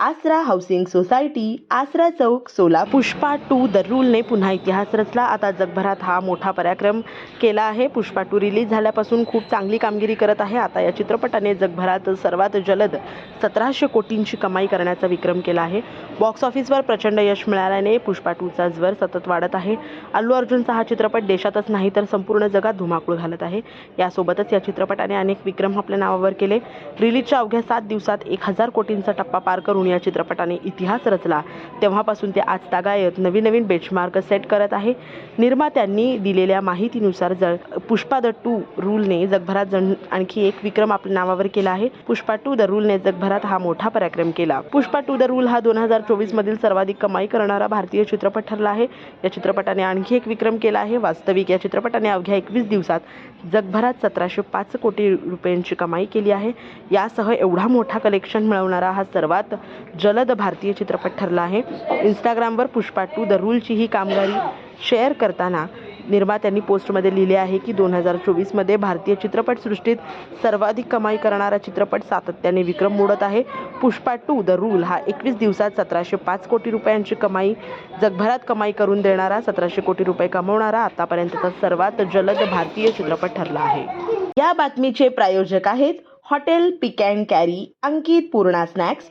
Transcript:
आसरा housing society आसरा चौक सोला पुष्पा टू द रूलने पुन्हा इतिहास रचला. आता जगभरात हा मोठा पराक्रम केला आहे. पुष्पा टू रिलीज झाल्यापासून खूप चांगली कामगिरी करत आहे. आता या चित्रपटाने जगभरात सर्वात जलद सतराशे कोटींची कमाई करण्याचा विक्रम केला आहे. बॉक्स ऑफिसवर प्रचंड यश मिळाल्याने पुष्पा टूचा ज्वर सतत वाढत आहे. अल्लू अर्जुनचा हा चित्रपट देशातच नाही तर संपूर्ण जगात धुमाकूळ घालत आहे. यासोबतच या चित्रपटाने अनेक विक्रम आपल्या नावावर केले. रिलीजच्या अवघ्या सात दिवसात एक हजार कोटींचा टप्पा पार करून या चित्रपटाने इतिहास रचला. तेव्हापासून ते आज तागायत नवीन नवीन बेंचमार्क सेट करत आहे. निर्मात्यांनी दिलेल्या माहितीनुसार जळ पुष्पा द टू रूलने जगभरात जण आणखी एक विक्रम आपल्या नावावर केला आहे. पुष्पा टू द रूलने जगभरात हा मोठा पराक्रम केला. पुष्पा टू द रूल हा दोन हजार चोवीस मधील सर्वाधिक कमाई करणारा भारतीय चित्रपट ठरला आहे. या चित्रपटाने आणखी एक विक्रम केला आहे. वास्तविक या चित्रपटाने अवघ्या एकवीस दिवसात जगभरात सतराशे पाच कोटी रुपयांची कमाई केली आहे. यासह एवढा मोठा कलेक्शन मिळवणारा हा सर्वात जलद भारतीय चित्रपट ठरला आहे. इंस्टाग्रामवर पुष्पा टू द रूलची ही कामगिरी शेअर करताना निर्मात्यांनी पोस्टमध्ये लिहिले आहे की दोन हजार चोवीसमध्ये भारतीय चित्रपटसृष्टीत सर्वाधिक कमाई करणारा चित्रपट सातत्याने विक्रम मोडत आहे. पुष्पा टू द रूल हा एकवीस दिवसात सतराशे पाच कोटी रुपयांची कमाई जगभरात कमाई करून देणारा सतराशे कोटी रुपये कमवणारा आतापर्यंतचा सर्वात जलद भारतीय चित्रपट ठरला आहे. या बातमीचे प्रायोजक आहेत hotel pick and carry Ankit Purna snacks.